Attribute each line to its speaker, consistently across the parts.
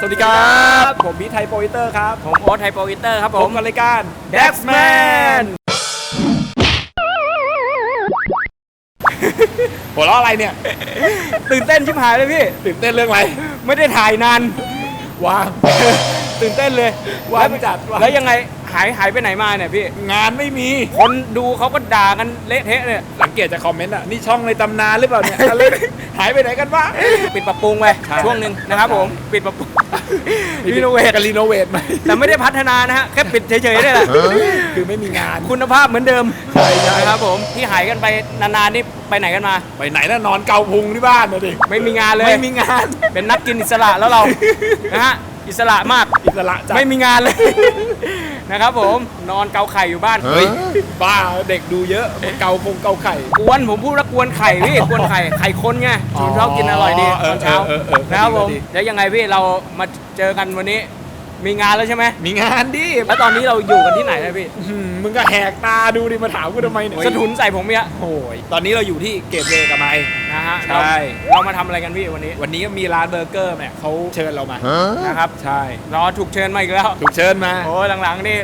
Speaker 1: สวัสดีครับ ผมพีทไทยโปรอิเตอร์ครับ
Speaker 2: ผมโอ๊ตไฮโปรอิเตอร์ครับ
Speaker 1: ผ
Speaker 2: ผมม
Speaker 1: กับรายการ
Speaker 2: Daxman
Speaker 1: หัวเราะอะไรเนี่ย
Speaker 2: ตื่นเต้นชิบหายเลยพี่
Speaker 1: ตื่นเต้นเรื่องอะไร
Speaker 2: ไม่ได้ถ่ายนาน
Speaker 1: ว่าง
Speaker 2: ตื่นเต้นเลย
Speaker 1: ว่างจัดว่าง
Speaker 2: แล้วยังไง หายหายไปไหนมาเนี่ยพี่
Speaker 1: งานไม่มี
Speaker 2: คนดูเขาก็ด่ากันเละเทะเนี่ย
Speaker 1: สังเกตจากคอมเมนต์อะ นี่ช่องในตำนานหรือเปล่าเนี่ยอะไรหายไปไหนกันวะ
Speaker 2: ปิดปรับปรุงไป
Speaker 1: ใช่
Speaker 2: ช่วงหนึ่งนะครับผมปิดปรับปรุงรีโนเวท
Speaker 1: กันรีโนเวทไหม
Speaker 2: แต่ไม่ได้พัฒนานะฮะแค่ปิดเฉยๆนี่แหละ
Speaker 1: คือไม่มีงาน
Speaker 2: คุณภาพเหมือนเดิม
Speaker 1: ใช่ใช่
Speaker 2: นะครับผมที่หายกันไปนานๆนี่ไปไหนกันมา
Speaker 1: ไปไหนน่ะนอนเกาพุงที่บ้านนะดิ
Speaker 2: ไม่มีงานเลย
Speaker 1: ไม่มีงาน
Speaker 2: เป็นนักกินอิสระแล้วเรา นะฮะ อิสระมาก
Speaker 1: อิสระจัด
Speaker 2: ไม่มีงานเลย นะครับผมนอนเกาไข่อยู่บ้าน
Speaker 1: เฮ้ยบ้าเด็กดูเยอะเกาพงเกาไข่
Speaker 2: กวนผมพูดว่ากวนไข่พี่กวนไข่ไข่คนไง
Speaker 1: อ๋อ
Speaker 2: ผมชอบกินอร่อยดี
Speaker 1: เอ
Speaker 2: ต
Speaker 1: อ
Speaker 2: อนเช้า
Speaker 1: เออเออเออ
Speaker 2: นะครับผม
Speaker 1: ดี
Speaker 2: แล้วยังไงพี่เรามาเจอกันวันนี้ มีงานแล้วใช่ไหม
Speaker 1: มีงานดิ
Speaker 2: แล้วตอนนี้เราอยู่กันที่ไหนนะพี่
Speaker 1: อืมมึงก็แหกตาดูดิมาถามกูทำไมเนี่ย
Speaker 2: สะทุนใส่ผมเนี่ย
Speaker 1: โอ้ยตอนนี้เราอยู่ที่เกตเวย์กับไม
Speaker 2: นะฮะ
Speaker 1: ใช่
Speaker 2: เราเรามาทำอะไรกันพี่วันนี้
Speaker 1: วันนี้ก็มีร้านเบอร์เกอร์เนี่ยเขาเชิญเรามา
Speaker 2: นะครับ
Speaker 1: ใช่
Speaker 2: รอถูกเชิญมาอีกแล้ว
Speaker 1: ถูกเชิญมา
Speaker 2: โอ้ยหลังๆนี่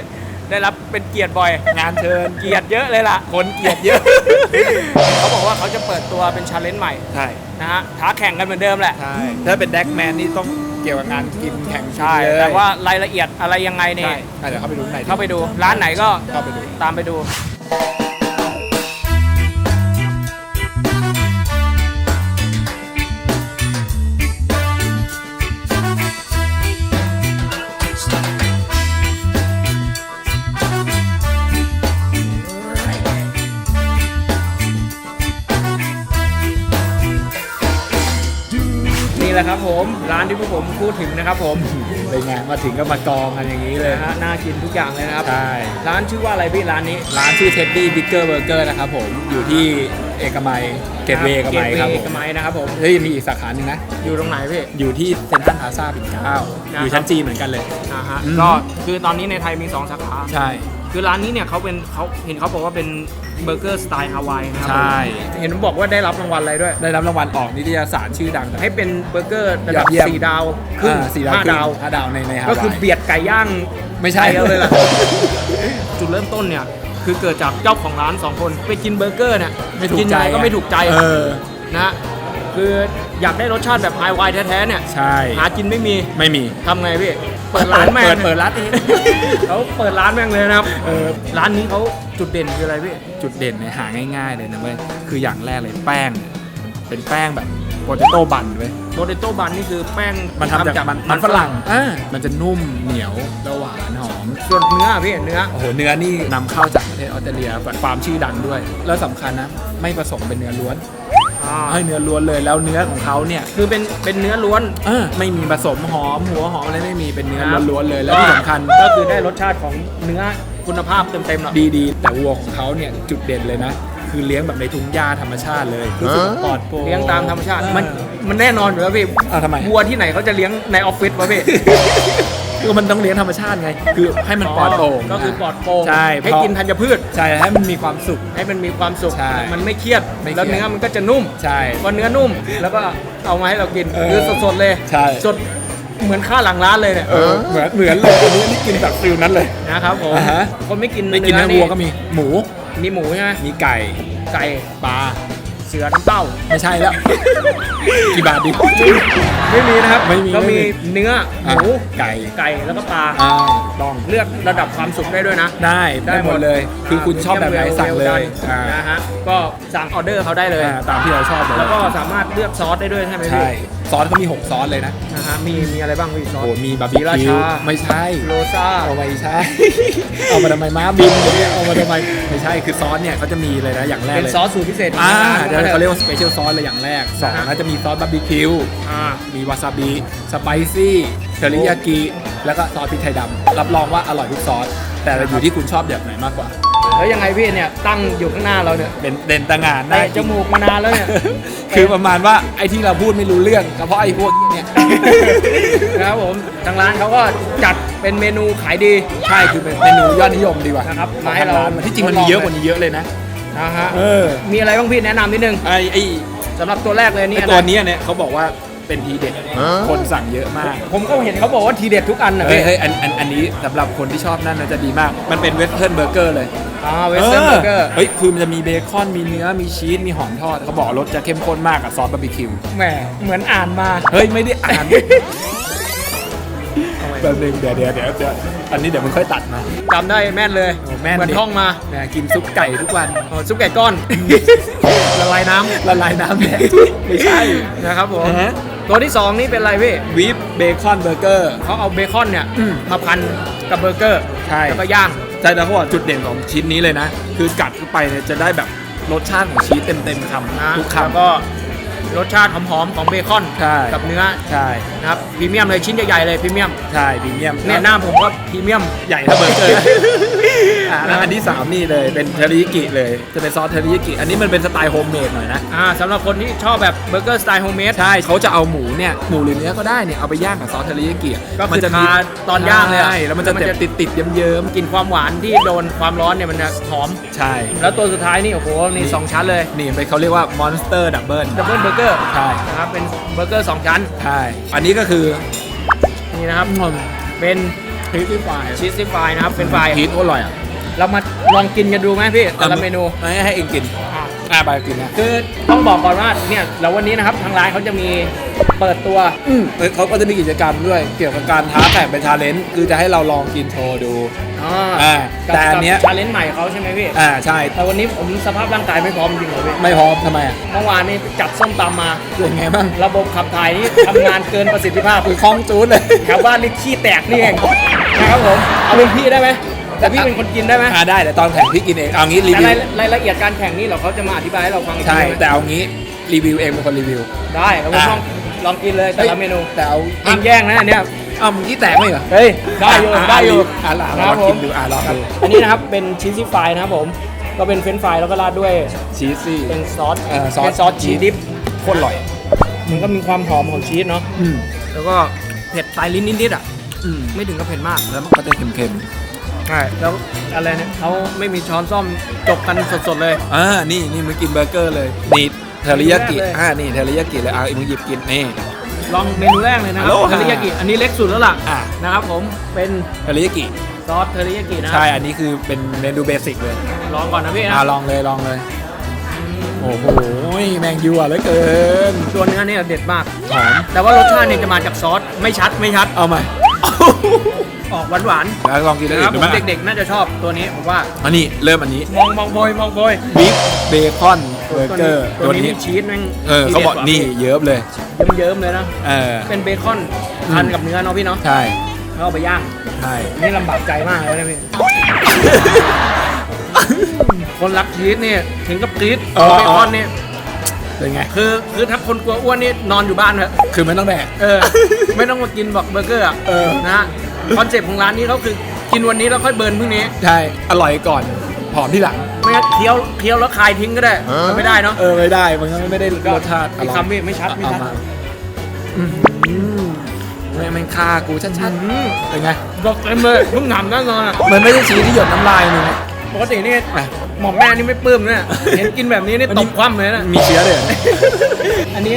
Speaker 2: ได้รับเป็นเกียรติบ่อย
Speaker 1: งานเชิญ
Speaker 2: เกียรติเยอะเลยล่ะ
Speaker 1: คนเกลียดเยอะ
Speaker 2: เขาบอกว่าเขาจะเปิดตัวเป็นชาเลนจ์ใหม่
Speaker 1: ใช่
Speaker 2: นะฮะท้าแข่งกันเหมือนเดิมแหละ
Speaker 1: ใช่ถ้าเป็นแดกแมนนี่ต้องเกี่ยวกับงานกินแข่งกิน
Speaker 2: ใช่
Speaker 1: เลย
Speaker 2: แต่ว่ารายละเอียดอะไรยังไงเนี่
Speaker 1: ใช่
Speaker 2: ย
Speaker 1: อะเดี๋ยวเข้าไปดูข้างใน
Speaker 2: เข้าไปดูร้านไหนก็
Speaker 1: เข้าไปดู
Speaker 2: ตามไปดู ที่พวกผมพูดถึงนะครับผม
Speaker 1: ไปงานมาถึงก็มากองกันอย่างนี้เลย
Speaker 2: นะฮะน่ากินทุกอย่างเลยนะครับ
Speaker 1: ใช่
Speaker 2: ร้านชื่อว่าอะไรพี่ร้านนี้
Speaker 1: ร้านชื่อเท็ดดี้บิ๊กเกอร์เบอร์เกอร์นะครับผมอยู่ที่เอกมัยเกตเวย์เอกมัยครับ
Speaker 2: เก
Speaker 1: ผ
Speaker 2: ต
Speaker 1: ม
Speaker 2: เวย์เอกมัยนะครับผม
Speaker 1: เฮ้ยมีอีกสาขาหนึ่งนะ
Speaker 2: อยู่ตรงไหนพี่
Speaker 1: อยู่ที่เซ็นทรัลพลาซ่าปิ่นเกล้า
Speaker 2: นะครับ
Speaker 1: อยู่ชั้นจีเหมือนกันเลย
Speaker 2: อ่าฮะ
Speaker 1: อืม
Speaker 2: ก็คือตอนนี้ในไทยมี 2 สาขา
Speaker 1: ใช่
Speaker 2: คือร้านนี้เนี่ยเขาเป็นเขาเห็นเขาบอกว่าเป็น เบอร์เกอร์สไตล์ฮาวายนะครั
Speaker 1: ใช่
Speaker 2: เห็นบอกว่าได้รับรางวัลอะไรด้วย
Speaker 1: ได้รับรางวัลออกนิตยสารชื่อดัง
Speaker 2: ให้เป็นเบอร์เกอร์ระดับ
Speaker 1: ยอดเยี่ยม
Speaker 2: สี่ดาวครึ่ง
Speaker 1: อ่าสี่ดาว
Speaker 2: ห้า
Speaker 1: ครึ่ง
Speaker 2: ดาว
Speaker 1: ห้าดาวในในฮาวาย
Speaker 2: ก็คือเบียดไก่ย่าง
Speaker 1: ไม่ใช่
Speaker 2: ปเลยล่ะ จุดเริ่มต้นเนี่ย คือเกิดจากเจ้าของร้านสองคนไปกินเบอร์เกอร์เนี่ย
Speaker 1: ไม่ถูก
Speaker 2: กิน
Speaker 1: ใจ
Speaker 2: ยังไงก็ไม่ถูกใจ
Speaker 1: เออ
Speaker 2: นะฮะคือ อยากได้รสชาติแบบไฮไวแท้ๆเนี่ย
Speaker 1: ใช่
Speaker 2: หากินไม่มี
Speaker 1: ไม่มี
Speaker 2: ทำไงพี่เปิดร้านแม่ง
Speaker 1: เปิดเปิดร้านเอง
Speaker 2: เขาเปิดร้านแม่งเลยนะครับ
Speaker 1: เออ
Speaker 2: ร้านนี้เขาจุดเด่นคืออะไรพี่
Speaker 1: จุดเด่นเนี่ยหาง่าย ๆ เลยนะเว้ยคืออย่างแรกเลยแป้งเนี่ยเป็นแป้งแบบโปเตโต้บันเว้ย
Speaker 2: โ o เตโต้บันนี่คือแป้ง
Speaker 1: มันทำจากมันมันฝรั่งอ่ามันจะนุ่มเหนียวแล้วหวานหอม
Speaker 2: ส่วนเนื้อพี่เนื้อ
Speaker 1: โอ้โหเนื้อนี่นำเข้าจากประเทศออสเตรเลียแบบความชื่อดังด้วย แล้วสำคัญนะไม่ผสมเป็นเนื้อล้วน
Speaker 2: อ่า
Speaker 1: ให้เนื้อล้วนเลยแล้วเนื้อของเขาเนี่ย
Speaker 2: คือเป็นเป็นเนื้อล้วน
Speaker 1: เออไม่มีผสมหอมหัวหอมอะไรไม่มีเป็นเนื้อ
Speaker 2: ครับ
Speaker 1: ล้วนๆเลยแล้วที่สำคัญ
Speaker 2: ก็คือได้รสชาติของเนื้อคุณภาพเต็มๆหรอก
Speaker 1: ดีๆ แต่วัวของเขาเนี่ยจุดเด่นเลยนะ คือเลี้ยงแบบในทุ่งหญ้าธรรมชาติเลยรู้สึกว่าปลอดโปร่ง
Speaker 2: เลี้ยงตามธรรมชาติ
Speaker 1: เออ
Speaker 2: มันมันแน่นอนอยู่แล้วพี่
Speaker 1: อ้าวทำไม
Speaker 2: วัวที่ไหนเขาจะเลี้ยงในออฟฟิศวะพี่
Speaker 1: คือมันต้องเลี้ยงธรรมชาติไง คือให้มันปลอดโปร่ง
Speaker 2: ก็คือปลอดโปร่ง
Speaker 1: ใช่
Speaker 2: ให้
Speaker 1: เพราะ
Speaker 2: กินธัญพืช
Speaker 1: ใช่ให้มันมีความสุข
Speaker 2: ให้มันมีความสุข
Speaker 1: ใช่
Speaker 2: มันไม่เครียด
Speaker 1: ไม่เครียด
Speaker 2: แล้วเนื้อมันก็จะนุ่ม
Speaker 1: ใช่
Speaker 2: พอเนื้อนุ่มแล้วก็เอามาให้เรากิน
Speaker 1: เออ
Speaker 2: คือสดๆเลย
Speaker 1: ใช่
Speaker 2: สดเหมือนข้าวหลังร้านเลยเนี่ย
Speaker 1: เออเหมือนเหมือนเลยอันนี้อันนี้กินแบบฟิลนั้นเลย
Speaker 2: นะครับผม
Speaker 1: อ่าฮะ
Speaker 2: คนไม่กิน
Speaker 1: ไม่กินเนื้อวัวก็มีหมู
Speaker 2: มีหมูใช่ไหม
Speaker 1: มีไก่
Speaker 2: ไก่
Speaker 1: ปลา
Speaker 2: เสือน้ำเต้า
Speaker 1: ไม่ใช่แล้ว กี่บาทดี
Speaker 2: ไม่มีนะครับ
Speaker 1: ไม่มี
Speaker 2: ก็มี
Speaker 1: ไม่มี
Speaker 2: เนื้อห
Speaker 1: อะ
Speaker 2: มู
Speaker 1: ไก่
Speaker 2: ไก่แล้วก็ปลา
Speaker 1: อ่าต้อง
Speaker 2: เลือกระดับความสุขได้ด้วยนะ
Speaker 1: ได้ได้หมดเลย คือคุณชอบแบบไหนสั่งเลยอ่า
Speaker 2: นะฮะก็สั่งออเดอร์เขาได้เลย
Speaker 1: อ่าตามที่เราชอบเลย
Speaker 2: แล้วก็สามารถเลือกซอสได้ด้วยใช่ไหมพี่
Speaker 1: ใช่ ซอสเขามี 6 ซอสเลยนะ
Speaker 2: นะฮะมีมีอะไรบ้างพี่ซอ
Speaker 1: โอ้
Speaker 2: ส
Speaker 1: โหมีบาร์บี
Speaker 2: ศรีรา
Speaker 1: คิว
Speaker 2: ชา
Speaker 1: ไม่ใช่
Speaker 2: โรซ่า
Speaker 1: เอาไม่ใช่ เอามาทำไมม้าบินเนี่ยเอามาทำไมไม่ใช่คือซอสเนี่ยเขาจะมีเลยนะอย่างแรก
Speaker 2: เป็น
Speaker 1: เลย
Speaker 2: ซอสสูตรพิเศษ
Speaker 1: อ่า
Speaker 2: ของ
Speaker 1: เดี๋ยว
Speaker 2: ร้น
Speaker 1: เขาเรียกว่าสเปเชียลซอสเลยอย่างแรกสอง
Speaker 2: อ่าฮะ
Speaker 1: น่าจะมีซอสบาร์บีคิว
Speaker 2: อ่า
Speaker 1: มีวาซาบิ สไปซี่เทอริยากิ แล้วก็ซอสพริกไทยดำ รับรองว่าอร่อยทุกซอส แต่อยู่ที่คุณชอบแบบไหนมากกว่า
Speaker 2: แล้วยังไงพี่เนี่ยตั้งอยู่ข้างหน้าเราเนี่ย
Speaker 1: เป็นเด่นตางาน
Speaker 2: แต่
Speaker 1: ได้
Speaker 2: จมูกมานานแล้วเนี่ย
Speaker 1: คือประมาณว่าไอ้ที่เราพูดไม่รู้เรื่องก็เพราะไอ้พวกเหี้ยเนี่ย
Speaker 2: นะครับผมทางร้านเขาก็จัดเป็นเมนูขายดี
Speaker 1: ใช่คือเป็นเมนูยอดนิยมดีกว่า
Speaker 2: นะครับ
Speaker 1: ของ
Speaker 2: มาให้
Speaker 1: ทาง
Speaker 2: เรา
Speaker 1: ร้านมันที่จริงมันมีเยอะกว่านี้เยอะเลยนะ
Speaker 2: นะฮะ
Speaker 1: เออ
Speaker 2: มีอะไรบ้างพี่แนะนำนิดนึง
Speaker 1: ไอ้ไอ้
Speaker 2: สำหรับตัวแรกเลยนี่
Speaker 1: ไอ้ตัวเนี้ยเนี่ยเขาบอกว่า เป็นทีเด็ด คนสั่งเยอะมาก
Speaker 2: ผมก็เห็นเขาบอกว่าทีเด็ดทุกอันนะ
Speaker 1: เฮ้ย
Speaker 2: พี่
Speaker 1: เฮ้ยอันอันอันนี้สำหรับคนที่ชอบนั่นนะจะดีมาก มันเป็นเวสเทิร์นเบอร์เกอร์เลย
Speaker 2: อ่าเวสเทิร์นเบอร์เกอร์
Speaker 1: เฮ้ยคือมันจะมีเบคอนมีเนื้อมีชีสมีหอมทอดเขาบอกรสจะเข้มข้นมากกับซอสบาร์บีคิว
Speaker 2: แหมเหมือนอ่านมา
Speaker 1: เฮ้ยไม่ได้อ่าน แบบนึงเดี๋ยวเดี๋ยวเดี๋ยวเดี๋ยวอันนี้เดี๋ยวมึงค่อยตัดมา
Speaker 2: จำได้แม่นเลย
Speaker 1: โอ้แม่น
Speaker 2: เหมือน
Speaker 1: ดิ
Speaker 2: ท่องมา
Speaker 1: แหมกินซุปไก่ทุกวัน
Speaker 2: อ๋อซุปไก่ก้อน ละลายน้ำ
Speaker 1: ละลายน้ำแดงไม่ใช่
Speaker 2: นะครับผม
Speaker 1: อ่าฮะ
Speaker 2: ตัวที่2นี่เป็นอะไรพี่
Speaker 1: วีฟเบคอนเบอร์เกอร์
Speaker 2: เขาเอาเบคอนเนี่ย
Speaker 1: อืม
Speaker 2: มาพันกับเบอร์เกอร์
Speaker 1: ใช่
Speaker 2: แล้วก็ย่าง
Speaker 1: ใช่แล้วเขาบอกจุดเด่นของชิ้นนี้เลยนะ คือกัดเข้าไปเนี่ยจะได้แบบรสชาติของชีสเต็มเต็มๆค
Speaker 2: นะำ
Speaker 1: ทุก
Speaker 2: แล้ว
Speaker 1: คำ
Speaker 2: ก็ รสชาติหอมๆของเบคอน
Speaker 1: ใช่
Speaker 2: กับเนื้อ
Speaker 1: ใช่
Speaker 2: นะครับพรีเมียมเลยชิ้นใหญ่ๆเลยพรีเมียม
Speaker 1: ใช่พรีเมียม
Speaker 2: เนี่ยหน้าผมก็พรีเมียม
Speaker 1: ใหญ่เท่าเบอร์เกอร์อ่าแล้วอันที่3นี่เลยเป็นเทอริยากิเลยจะเป็นซอสเทอริยากิอันนี้มันเป็นสไตล์โฮมเมดหน่อยนะ
Speaker 2: อ่าสำหรับคนที่ชอบแบบเบอร์เกอร์สไตล์โฮมเมด
Speaker 1: ใช่เขาจะเอาหมูเนี่ยหมูหรือเนื้อก็ได้เนี่ยเอาไปย่างกับซอสเทอริยากิ
Speaker 2: ก็คือ
Speaker 1: มัจะมี
Speaker 2: ทาตอนย่างเลยอะ
Speaker 1: ใช่แล้วมันจะ
Speaker 2: แล้วมันจะ
Speaker 1: ติดติดๆเยิ้ม
Speaker 2: กลิ่นความหวานที่โดนความร้อนเนี่ยมันจะหอม
Speaker 1: ๆใช่
Speaker 2: แล้วตัวสุดท้ายนี่โอ้โหนี่สองชั้นเลย
Speaker 1: นี่เป็นเขาเรียกว่า Monster Double
Speaker 2: ดับเบิลเบอร์เกอร์
Speaker 1: ใช่
Speaker 2: นะครับเป็นเบอร์เกอร์สองชั้น
Speaker 1: ใช่ อันนี้ก็คือ
Speaker 2: นี่นะครับเป็น
Speaker 1: พริกที่ฟราย
Speaker 2: ชีสซี่ฟรายนะครับเป็นไฟราย
Speaker 1: พีทอร่อยอะ
Speaker 2: เรามาลองกินกันดูไหมพี่แต่ละเมนู
Speaker 1: ให้ให้เองกิน
Speaker 2: อะ
Speaker 1: อ่าไปกินนะ
Speaker 2: คือต้องบอกก่อนว่าเนี่ยแล้ววันนี้นะครับทางร้านเขาจะมีเปิดตัว
Speaker 1: อืมเอ้ยเขาก็จะมีกิจกรรมด้วย เกี่ยวกับการท้าแข่งเป็นชาเลนจ์คือจะให้เราลองกินโชว์ดู อ่าแต่อันเนี้ย
Speaker 2: ชาเลนจ์ใหม่เขาใช่ไหมพี่
Speaker 1: อ่าใช่
Speaker 2: แต่วันนี้ผมสภาพร่างกายไม่พร้อมจริงเหรอพี่
Speaker 1: ไม่พร้อมทำไมอะ
Speaker 2: เมื่อวานนี้จัดส้มตำมา
Speaker 1: เป็นไงบ้าง
Speaker 2: ระบบขับถ่ายนี่ทำงานเกินประสิทธิภาพ
Speaker 1: คือคล้องจูดเลย
Speaker 2: แถวบ้านนี่ขี้แตกนี่เองนะครับผม เอาเป็นพี่ได้ไหม แต่พี่เป็นคนกินได้ไหม
Speaker 1: อ่าได้แต่ตอนแข่งพี่กินเองเอางี้รี
Speaker 2: แต่
Speaker 1: วิว
Speaker 2: รายรายละเอียดการแข่งนี่เราเขาจะมาอธิบายให้เราฟังอีก
Speaker 1: ใช่
Speaker 2: ทีไหม
Speaker 1: แต่เอางี้รีวิวเองเป็นคนรีวิว
Speaker 2: ได้แล้วผม
Speaker 1: อะ
Speaker 2: ลองลองกินเลยแต่ละเมนู
Speaker 1: แต่เอา
Speaker 2: เองแย่งนะอันเนี่ย
Speaker 1: อ้าวมึงที่แตกไหมเหรอ
Speaker 2: เฮ้ยได้อยู่ได้อยู่
Speaker 1: อ่าลอง
Speaker 2: ค
Speaker 1: ล
Speaker 2: รั
Speaker 1: อบง
Speaker 2: ผ
Speaker 1: กิ
Speaker 2: ม
Speaker 1: นดูอ่าลองดู
Speaker 2: อันนี้นะครับเป็นชีสซี่ฟรายนะครับผมก็เป็นเฟรนช์ฟรายแล้วก็ราดด้วย
Speaker 1: ชีสซี่
Speaker 2: เป็นซอส
Speaker 1: เอ่อซอส
Speaker 2: เป็นซอสชีสดิฟ
Speaker 1: โคตรอร่อย
Speaker 2: มันก็มีความหอมของชีสเนาะ
Speaker 1: อืม
Speaker 2: แล้วก็เผ็ดปลายลิ้นนิดๆอะ
Speaker 1: อืม
Speaker 2: ไม่ถึงกับเผ็ดมาก
Speaker 1: แล้วมันก็จะเค็ม
Speaker 2: ใช่แล้วอะไรเนี่ยเขาไม่มีช้อนซ่อมจกกันสดๆเลย
Speaker 1: ๆอ่านี่นี่มึงกินเบอร์เกอร์เลยนี่เทอริยากิ
Speaker 2: เมนูแรกเลย
Speaker 1: อ่านี่เทอริยากิเลยอ่ามึงหยิบกินนี่
Speaker 2: ลองเมนูแรกเลยนะครั
Speaker 1: โล
Speaker 2: เทอริยากิอันนี้เล็กสุดแล้วล่ะ
Speaker 1: อะ
Speaker 2: นะครับผมเป็น
Speaker 1: เทอริยากิ
Speaker 2: ซอสเทอริยากินะ
Speaker 1: ใช่อันนี้คือเป็นเมนูเบสิกเลย
Speaker 2: ลองก่อนนะพี่นะ
Speaker 1: อ่าลองเลยลองเลย โอ้โหแมงยัวเหลือเกิน
Speaker 2: ตัวเนื้อเนี่ยเด็ดมาก
Speaker 1: หอม
Speaker 2: แต่ว่ารสชาติเนี่ยจะมาจากซอสไม่ชัดไม่ชัด
Speaker 1: เอาใหม่
Speaker 2: ออกหวาน
Speaker 1: แล้วลองกิน
Speaker 2: ๆ
Speaker 1: ได้
Speaker 2: นะครับ
Speaker 1: ดู
Speaker 2: ผ
Speaker 1: ไหม
Speaker 2: มเด็กๆ น่าจะชอบตัวนี้ผมว่า
Speaker 1: อันนี้เริ่มอันนี้
Speaker 2: มองมองโบยมองโบย
Speaker 1: บิ๊กเบคอนเบอร์เกอร์
Speaker 2: ตัว
Speaker 1: ตัว
Speaker 2: นี้
Speaker 1: นี้
Speaker 2: มีชีสแม่ง
Speaker 1: เออเขาบอกนี่เยิ้มเลย
Speaker 2: เยิ้มๆเลยนะ
Speaker 1: เออ
Speaker 2: เป็นเบคอนทานกับเนื้อเนาะพี่เนาะ
Speaker 1: ใช่
Speaker 2: แล้วเอาไปย่าง
Speaker 1: ใช่
Speaker 2: นี่ลำบากใจมากเลยนะพี่ คนรักชีสเนี่ยถึงกับกรี๊ดเบคอนเนี่ย
Speaker 1: เป็นไง
Speaker 2: คือคือถ้าคนกลัวอ้วนนี่นอนอยู่บ้านเถอะ
Speaker 1: คือไม่ต้องแดก
Speaker 2: เออ ไม่ต้องมากินบอกเบอร์เกอร์อะ
Speaker 1: เออ
Speaker 2: นะฮะ คอนเซ็ปต์ของร้านนี้เขาคือกินวันนี้แล้วค่อยเบิร์นพรุ่งนี้
Speaker 1: ใช่ อร่อยก่อนผอมที่หลัง
Speaker 2: ไม่งั้นเคี้ยวเคี้ยวแล้วคายทิ้งก็ได้มันไม่ได้เนาะ
Speaker 1: เออไม่ได้มันก็ไม่ได้รสชาติ
Speaker 2: อีกคำพี่ไม่ชัดไม่ชัด
Speaker 1: เอาาอื้อหือแม่งแม่งฆ่ากูชัดๆเป็นไง
Speaker 2: บอกเต็มเลยเพิ่งหนำแน่นอนอะ
Speaker 1: มันไม่ใช่ชีสที่หยดน้ำลายมึงนะ
Speaker 2: ปกตินี่
Speaker 1: อะ
Speaker 2: หมอมแม่นี่ไม่ปลื้มเนี่ยเห็นกินแบบนี้นี่ตบคว่ำเลยนะ
Speaker 1: มีเชื้อเลยเหรอ
Speaker 2: อันนี้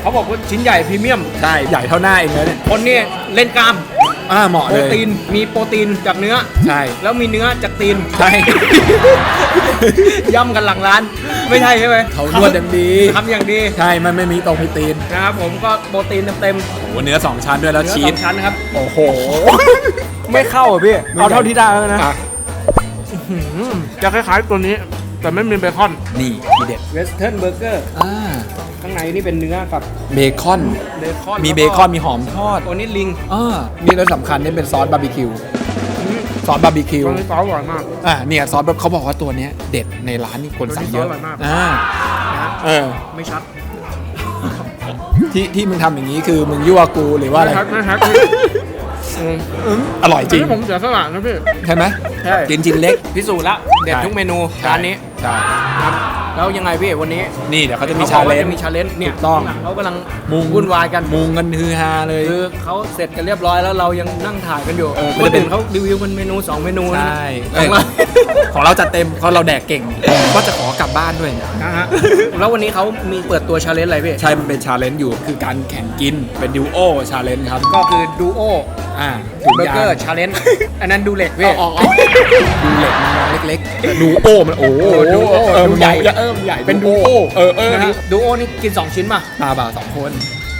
Speaker 2: เขาบอกว่าชิ้นใหญ่พรีเมียม
Speaker 1: ใช่ใหญ่เท่าหน้าเองเลยเนี่ย
Speaker 2: คนนี่เล่นกล้าม
Speaker 1: อ่าเหมาะ
Speaker 2: โป
Speaker 1: เล
Speaker 2: ร
Speaker 1: ย
Speaker 2: ตีนมีโปรตีนจากเนื้อ
Speaker 1: ใช่
Speaker 2: แล้วมีเนื้อจากตีน
Speaker 1: ใช่
Speaker 2: ย่ำกันหลังร้าน ไม่ใช่ใช่ไหม
Speaker 1: เขานวดอย่างดี
Speaker 2: ทำอย่างดี
Speaker 1: ใช่ มันไม่มีตรงมีตีน
Speaker 2: นะครับผมก็โปรตีนเต็ม
Speaker 1: โอ้โหเนื้อสองชั้นด้วย
Speaker 2: ๆ
Speaker 1: แล้ว
Speaker 2: เนื้อ
Speaker 1: ชี
Speaker 2: สอ
Speaker 1: ส
Speaker 2: งชั้นนะครับ
Speaker 1: โอ้โห
Speaker 2: ไม่เข้าอะพี่ เอาเท่าที่ได้แล้วนะ
Speaker 1: อะ
Speaker 2: หืมจะคล้ายๆตัวนี้ แต่ไม่มีเบคอน
Speaker 1: นี่ทีเด็ด
Speaker 2: เวสเทิร์นเบอร์เกอร์
Speaker 1: อ่า
Speaker 2: ข้างในนี่เป็นเนื้อกับ
Speaker 1: เบคอน
Speaker 2: เบคอน
Speaker 1: มีเบ
Speaker 2: แล้วก็
Speaker 1: คอนมีหอมทอด
Speaker 2: ตัวนี้ลิง
Speaker 1: อ่านี่แล้วสำคัญนี่เป็นซอสบาร์บีคิวซอสบาร์บีคิว
Speaker 2: ตัวนี้ซอสอร่อยมาก
Speaker 1: อ่าเนี่ยซอสแบบเขาบอกว่าตัวเนี้ยเด็ดในร้านนี่คนสั่งเยอะ
Speaker 2: ตัวนี้ซอสอร่อยมาก
Speaker 1: อ่า
Speaker 2: นะฮะ
Speaker 1: เออ
Speaker 2: ไม่ชัด
Speaker 1: ที่ที่มึงทำอย่างนี้คือมึงยั่วกูหรือว่าอะไร
Speaker 2: ไม่ชัดไม่ชัดอืม
Speaker 1: อร่อยจ
Speaker 2: อัน
Speaker 1: ริง
Speaker 2: นี้ผมเสียสละนะพี่
Speaker 1: ใช่ไหม
Speaker 2: ใช่
Speaker 1: กินชิ้นเล็ก
Speaker 2: พิสูจน์ละเด็ดทุกเมนูร้านนี้
Speaker 1: ใช่
Speaker 2: ครับแล้วยังไงพี่วันนี้
Speaker 1: นี่เดี๋ยวเขาจะมี
Speaker 2: ข
Speaker 1: ชา
Speaker 2: บอก
Speaker 1: เล
Speaker 2: ว่
Speaker 1: นจ์
Speaker 2: มีชาเลนจ์เนี่ย
Speaker 1: ถูกต้อง
Speaker 2: ข้างหลัเขากำลัง
Speaker 1: มุง
Speaker 2: วุ่นวายกัน
Speaker 1: มุงกันฮือฮาเลย
Speaker 2: คือเขาเสร็จกันเรียบร้อยแล้วเรายังนั่งถ่ายกันอยู่
Speaker 1: เออ
Speaker 2: คนอื่นเขารีวิวเป็นเมนูสองเมนูนะ
Speaker 1: ใช่
Speaker 2: ของเรา
Speaker 1: ของเราจัดเต็มเพราะเราแดกเก่ง ก็จะขอกลับบ้านด้วย
Speaker 2: นะฮะแล้ววันนี้เขามีเปิดตัวชาเลนจ์อะไรพี่
Speaker 1: ใช่มันเป็นชาเลนจ์อยู่คือการแข่งกินเป็นดิวโอชาเลนจ์ครับ
Speaker 2: ก็คือดูโอ
Speaker 1: อ่า
Speaker 2: เบอร์เกอร์ชาเลนจ์อันนั้นดูเหล็กพี่
Speaker 1: เอาออกดูเหล็กมันน้องเล็กๆแต่ดูโอมันโอ้โห
Speaker 2: ดูโอ
Speaker 1: เออ
Speaker 2: ดู
Speaker 1: มัน
Speaker 2: ใหญ่
Speaker 1: เออมันใหญ่
Speaker 2: เป็นดูโอ
Speaker 1: เออเออ
Speaker 2: นะฮะดูโอนี่กิน 2 ชิ้นป่ะ
Speaker 1: มาบ่าสองคน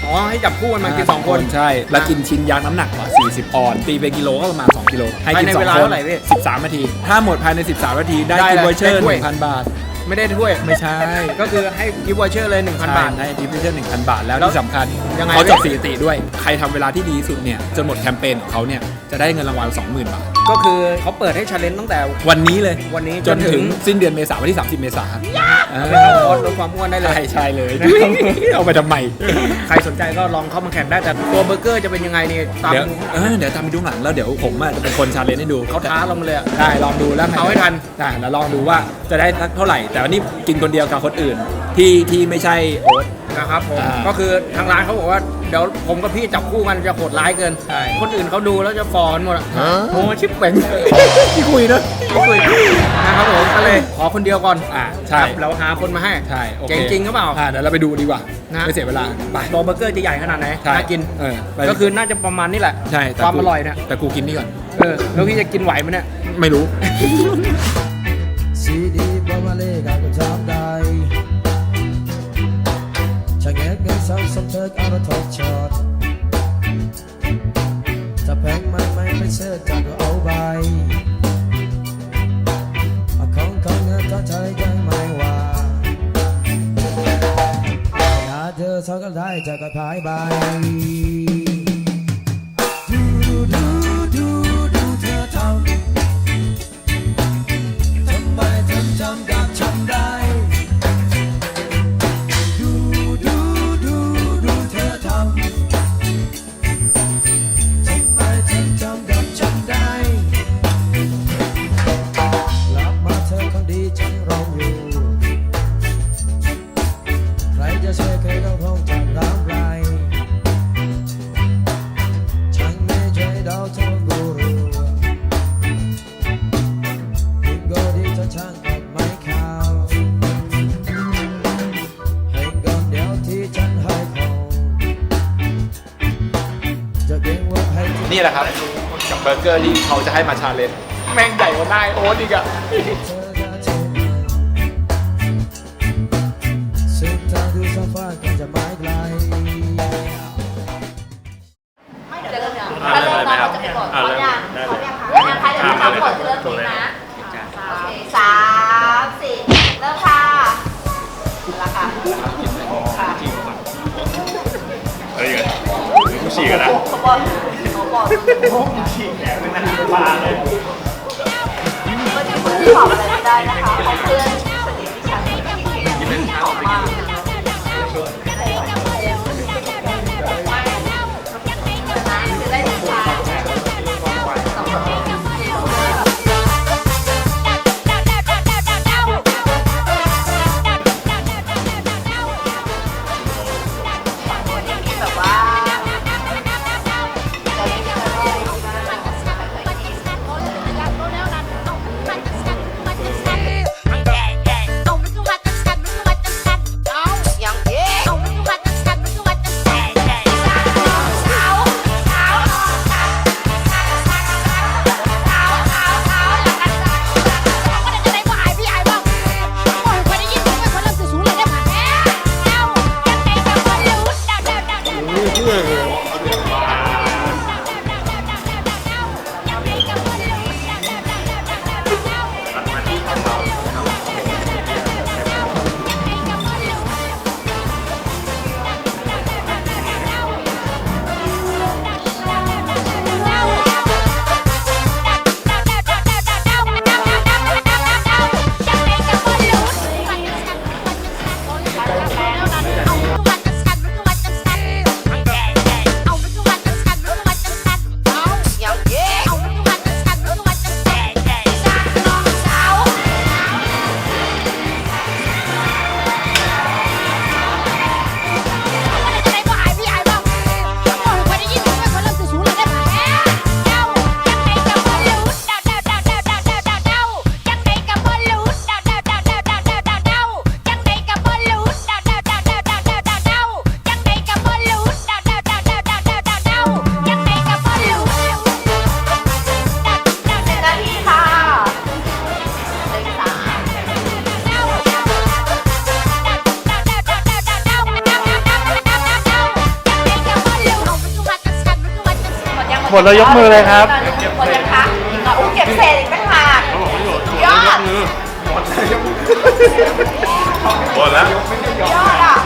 Speaker 2: อ๋อให้จับคู่กันมากิน2คน
Speaker 1: ใช่ แล้วกินชิ้นยักษ์น้ำหนักกว่า 40 ออนซ์ตีเป็นกิโลก็ประมาณ 2 กิโลให้กิน
Speaker 2: ภายใน
Speaker 1: สอง
Speaker 2: เวลา
Speaker 1: คน
Speaker 2: เท่าไหร่พี่
Speaker 1: 13 นาที ถ้าหมดภายใน 13 นาที ได้
Speaker 2: ได้
Speaker 1: กิฟ
Speaker 2: เลย
Speaker 1: ต์วอเชอร์
Speaker 2: ได้ถ้วย
Speaker 1: 1,000 บาท
Speaker 2: ไม่ได้ถ้วย
Speaker 1: ไม่ใช่
Speaker 2: ก็คือให้กิฟต์วอเชอร์เลย 1,000 บาท
Speaker 1: ได้กิฟต์วอเชอร์1,000 บาท แล้ว
Speaker 2: แล้ว
Speaker 1: ที่สำคัญ
Speaker 2: ยังไง
Speaker 1: เขาจด
Speaker 2: พี่
Speaker 1: สถิติด้วย ใครทำเวลาที่ดีที่สุดเนี่ยจนหมดแคมเปญของเขาเนี่ยจะได้เงินรางวัล 20,000 บาท
Speaker 2: ก็คือเขาเปิดให้ชาเลนจ์ตั้งแต่
Speaker 1: วันนี้เลย
Speaker 2: วันนี้
Speaker 1: จน
Speaker 2: จนถึ
Speaker 1: ถึง
Speaker 2: ง
Speaker 1: สิ้นเดือนเมษายนวันที่ 30 เมษายนเอ
Speaker 2: เอา
Speaker 1: อ
Speaker 2: ไปเข้าคอร์สลดความอ้วนได้เลย
Speaker 1: ใช่ใช่เลย เอาไปทำไม
Speaker 2: ใครสนใจก็ลองเข้ามาแข่งได้แต่ตัวเบอร์เกอร์จะเป็นยังไงนี่ตาม
Speaker 1: เดี๋ยว
Speaker 2: ดู
Speaker 1: เออเดี๋ยวตามไปดูหลังแล้วเดี๋ยวผมอะจะเป็นคนชาเลนจ์ให้ดู
Speaker 2: เขาท้าเรามาเลยอะ
Speaker 1: ได้ลองดูแล้วไง
Speaker 2: เอาให้ทัน
Speaker 1: ได้แล้วลองดูว่าจะได้สักเท่าไหร่ แต่วันนี้กินคนเดียวกับคนอื่น ที่ที่ไม่ใช่โอ๊ต
Speaker 2: นะครับผม
Speaker 1: อ่า
Speaker 2: ก็คือทางร้านเขาบอกว่าเดี๋ยวผมกับพี่จับคู่กันจะโหดร้ายเกิน
Speaker 1: ใช่
Speaker 2: คนอื่นเขาดูแล้วจะฟอนหมดอะโอ้ชิบเป่ง
Speaker 1: ที่คุยนะ
Speaker 2: ไม่คุยนะครับผมก็เลยขอคนเดียวก่อน
Speaker 1: อ่าใช่
Speaker 2: ครับเราหาคนมาให้
Speaker 1: ใช่โอเค
Speaker 2: เก่งจริงหรือเปล่า
Speaker 1: อ่าเดี๋ยวเราไปดูดีกว่า
Speaker 2: นะ
Speaker 1: ไม่เสียเวลาไป
Speaker 2: ตัวเบอร์เกอร์จะใหญ่ขนาดไหน
Speaker 1: ใช่
Speaker 2: น่ากิน
Speaker 1: เออไป
Speaker 2: ก็คือน่าจะประมาณนี้แหละ
Speaker 1: ใช่แต่
Speaker 2: ความ
Speaker 1: กู
Speaker 2: อร่อยเนี่ย
Speaker 1: แต่กูกินนี่ก่อน
Speaker 2: เออแล้วพี่จะกินไหวไหมเนี่ย
Speaker 1: ไม่รู้
Speaker 3: ซีดีบอมาเล่กันก็ทำ สมเทิดอามาทอดชดถ้าแพงไม่ไม่ไม่เชื่อจะก็เอาไปเอาของของเงินต้องใช้ยังไม่ว่าถ้าเธอสองก็ได้จะก็พายไป นี่
Speaker 1: แหละครับ กับเบอร์เกอร์ที่เขาจะให้มาชาเลนจ์แม่งใหญ่กว่าได้โอ๊ตอีกอะ
Speaker 3: เธอจะเจ็บสุดทางดูสฟ้าก็จะไม่ไกล
Speaker 4: เดี๋ยวเริ่มยังถ้าเริ่มน้องเราจะไปกดพร้อมยังพร้อมยังคะยังใครจะทำก่อนจะเริ่มทีนะโอเคสามสี่เริ่มค่ะแล้วค่ะค่ะ
Speaker 5: เฮ้ยกูฉีกกันนะ
Speaker 4: เขา บอกเขาบอกก็จะคุณตอบอะไรไม่ได้นะ
Speaker 2: หมดแล้วยกมือเลยครับ
Speaker 4: หมดยังคะอีกเหรออู้เก็บเศษอีกตั้งหากยอด
Speaker 5: หมดแล้ว
Speaker 4: ยอดอะ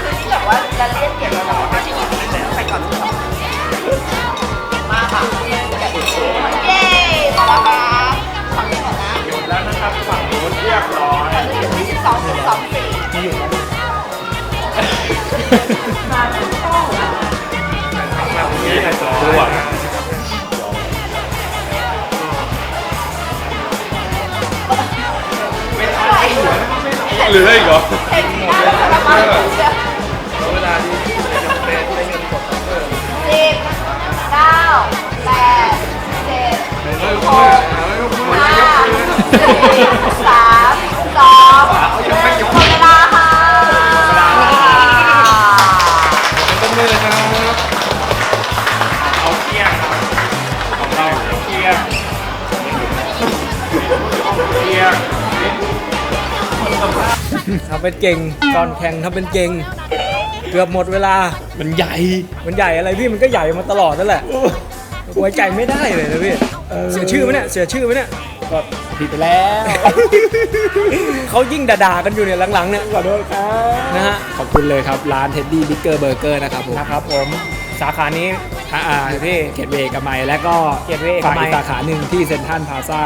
Speaker 4: คือที่แบบว่าละเลียดเก็บแล้วเราก็จะหยิบไปก่อน
Speaker 5: หลือ
Speaker 4: อี
Speaker 5: กเหรอ
Speaker 4: เห็นหน้าแล้วก็มาเชียร์
Speaker 1: เวลาที่จะเป็นเล่นเงินกดเพิ่ม
Speaker 4: สิบเก้าแปดเจ็ดหกห้า
Speaker 2: ทำเป็นเก่งก่อนแข่งทำเป็นเก่ง เกือบหมดเวลา
Speaker 1: มันใหญ่
Speaker 2: มันใหญ่อะไรพี่มันก็ใหญ่มาตลอดนั่นแหละไว้ใจไม่ได้เลยนะพี่เสียชื่อไหมเนี่ยเสียชื่อไหมเนี่ย
Speaker 1: ก็ผิดไปแล้ว
Speaker 2: เขายิ่งด่าๆกันอยู่เนี่ยหลังๆเนี่ย
Speaker 1: ขอโทษครับ
Speaker 2: นะฮะ
Speaker 1: ขอบคุณเลยครับร้านเท็ดดี้บิ๊กเกอร์เบอร์เกอร์นะครับผม
Speaker 2: นะครับผมสาขานี้
Speaker 1: อ่าอ่าที่เขตเวย์กับไมและก็
Speaker 2: เขตเวย์เอก
Speaker 1: ฝั่ง
Speaker 2: มั
Speaker 1: อี
Speaker 2: ย
Speaker 1: กสาขาหนึ่งที่เซ็นทรัลพลาซ่า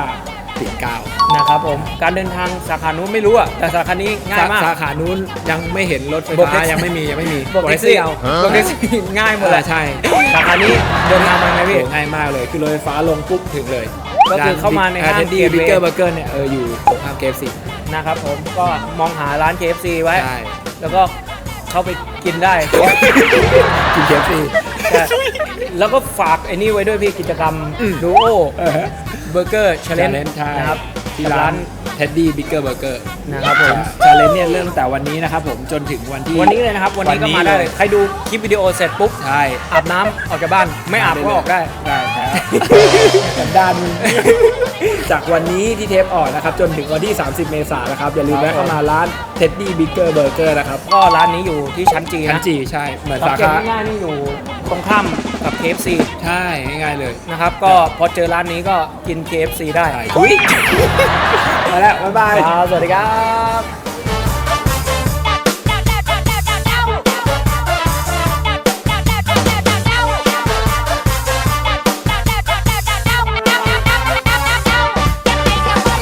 Speaker 1: ปิ่นเกล้า
Speaker 2: นะครับผมการเดินทางสาขานู้นไม่รู้อะแต่สาขานี้ง่ายมาก
Speaker 1: สาขานู้นยังไม่เห็นรถไฟ
Speaker 2: บอกแท็
Speaker 1: ฟ้าก
Speaker 2: ซี่
Speaker 1: ยังไม่มียังไม่มี
Speaker 2: บอกแท็กซี่เอาบอกแท็กซี่ง่ายหมดเลย
Speaker 1: ใช่
Speaker 2: สาขานี้เดินทางมาไงพี่
Speaker 1: โหง่ายมากเลยคือรถไฟฟ้าลงปุ๊บถึงเลย
Speaker 2: ก็คือเข้ามาในห้าง
Speaker 1: เท็ดดี้
Speaker 2: Gateway
Speaker 1: บิ๊กเกอร์เบอร์เกอร์เนี่ยเอออยู่ตรงข้ามเกฟซี
Speaker 2: นะครับผมก็มองหาร้าน KFC ไว้
Speaker 1: ใช่
Speaker 2: แล้วก็เข้าไปกินได้
Speaker 1: กินเกฟซี
Speaker 2: ใช่แล้วก็ฝากไอ้นี่ไว้ด้วยพี่กิจกรรม
Speaker 1: อืม
Speaker 2: ดูโอ เบอร์เกอร์ชาเลน
Speaker 1: Challenge ใช่
Speaker 2: นะครับ
Speaker 1: ที่
Speaker 2: กับ
Speaker 1: ร้า
Speaker 2: ร้านน
Speaker 1: เท็ดดี้บิ๊กเกอร์เบอร์เกอร์
Speaker 2: นะครับผม
Speaker 1: ชาเลนจ์เนี่ยเริ่มตั้งแต่วันนี้นะครับผมจนถึงวันที่
Speaker 2: วันนี้เลยนะครับ วันนี้ก็มาได้
Speaker 1: วันนี้
Speaker 2: เล
Speaker 1: เลยย
Speaker 2: ใครดูคลิปวิดีโอเสร็จปุ๊บ
Speaker 1: ใช่
Speaker 2: อาบน้ำออกจากบ้านไม่อาบก็ออกได้
Speaker 1: ได้ครับกันด้านมึงจากวันนี้ที่เทปออกนะครับจนถึงวันที่ 30 เมษายนนะครับอย่าลืมแวะเข้ามาร้านเท็ดดี้บิ๊กเกอร์เบอร์เกอร์นะครับ
Speaker 2: ก็ร้านนี้อยู่ที่ชั้นจี
Speaker 1: ชั้น
Speaker 2: นะ
Speaker 1: จีใช่เหมือน
Speaker 2: สัง
Speaker 1: สา
Speaker 2: เกต
Speaker 1: ขา
Speaker 2: ง่ายๆนี่อยู่ ตรงข้ามกับ KFC
Speaker 1: ใช่ง่ายๆเลย
Speaker 2: นะครับก็พอเจอร้านนี้ก็กิน KFC ได้
Speaker 1: อุ้ย มาแล้ว บ๊ายบาย
Speaker 2: ครับสวัสดีครับ